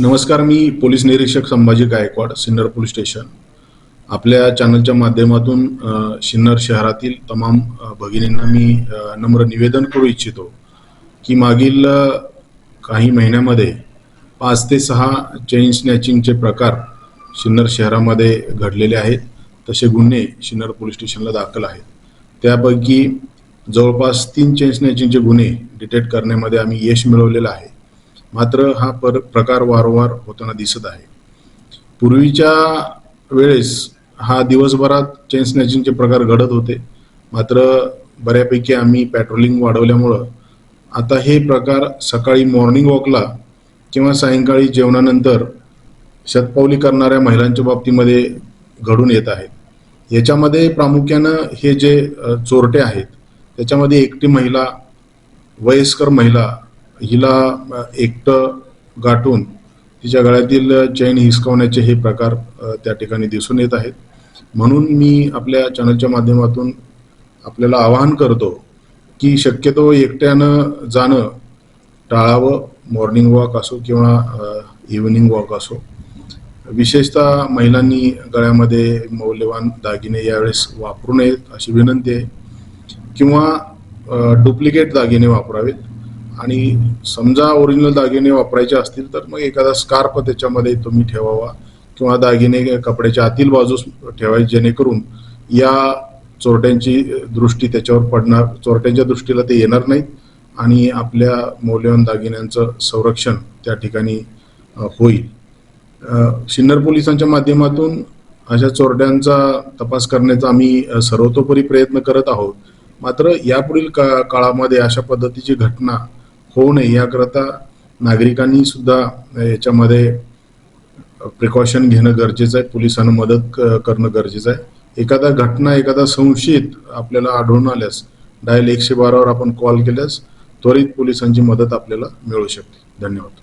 नमस्कार मी पोलीस निरीक्षक संभाजी गायकवाड सिन्नर पोलीस स्टेशन. आपल्या चॅनलच्या माध्यमातून सिन्नर शहरातील तमाम भगिनींना मी नम्र निवेदन करू इच्छितो की मागील काही महिन्यामध्ये पाच ते सहा चेन स्नॅचिंगचे प्रकार सिन्नर शहरामध्ये घडलेले आहेत. तसे गुन्हे सिन्नर पोलीस स्टेशनला दाखल आहेत. त्यापैकी जवळपास तीन चेन स्नॅचिंगचे गुन्हे डिटेक्ट करण्यामध्ये आम्ही यश मिळवलेलं आहे. मात्र हा पर प्रकार वारंवार होताना दिसत आहे. पूर्वीच्या वेळेस हा दिवसभरात चेन स्नॅचिंगचे प्रकार घडत होते. मात्र बऱ्यापैकी आम्ही पॅट्रोलिंग वाढवल्यामुळं आता हे प्रकार सकाळी मॉर्निंग वॉकला किंवा सायंकाळी जेवणानंतर शतपावली करणाऱ्या महिलांच्या बाबतीमध्ये घडून येत आहेत. याच्यामध्ये प्रामुख्यानं हे जे चोरटे आहेत त्याच्यामध्ये एकटी महिला वयस्कर महिला हिला एकटं गाठून तिच्या गळ्यातील चैन हिसकावण्याचे हे प्रकार त्या ठिकाणी दिसून येत आहेत. म्हणून मी आपल्या चॅनलच्या माध्यमातून आपल्याला आवाहन करतो की शक्यतो एकट्यानं जाणं टाळावं मॉर्निंग वॉक असो किंवा इव्हिनिंग वॉक असो. विशेषतः महिलांनी गळ्यामध्ये मौल्यवान दागिने यावेळेस वापरू नयेत अशी विनंती आहे. किंवा डुप्लिकेट दागिने वापरावेत. आणि समजा ओरिजिनल दागिने वापरायचे असतील तर मग एखादा स्कार्फ त्याच्यामध्ये तुम्ही ठेवावा किंवा दागिने कपड्याच्या आतील बाजूस ठेवायचे जेणेकरून या चोरट्यांची दृष्टी त्याच्यावर पडणार चोरट्यांच्या दृष्टीला ते येणार नाहीत आणि आपल्या मौल्यवान दागिन्यांचं संरक्षण त्या ठिकाणी होईल. सिन्नर पोलिसांच्या माध्यमातून अशा चोरट्यांचा तपास करण्याचा आम्ही सर्वतोपरी प्रयत्न करत आहोत. मात्र यापुढील का काळामध्ये अशा पद्धतीची घटना होऊ नये याकरता नागरिकांनी सुद्धा याच्यामध्ये प्रिकॉशन घेणं गरजेचं आहे. पोलिसांना मदत क- करणं गरजेचं आहे. एखादा घटना एखादा संशयित आपल्याला आढळून आल्यास डायल एकशे बारावर आपण कॉल केल्यास त्वरित पोलिसांची मदत आपल्याला मिळू शकते. धन्यवाद.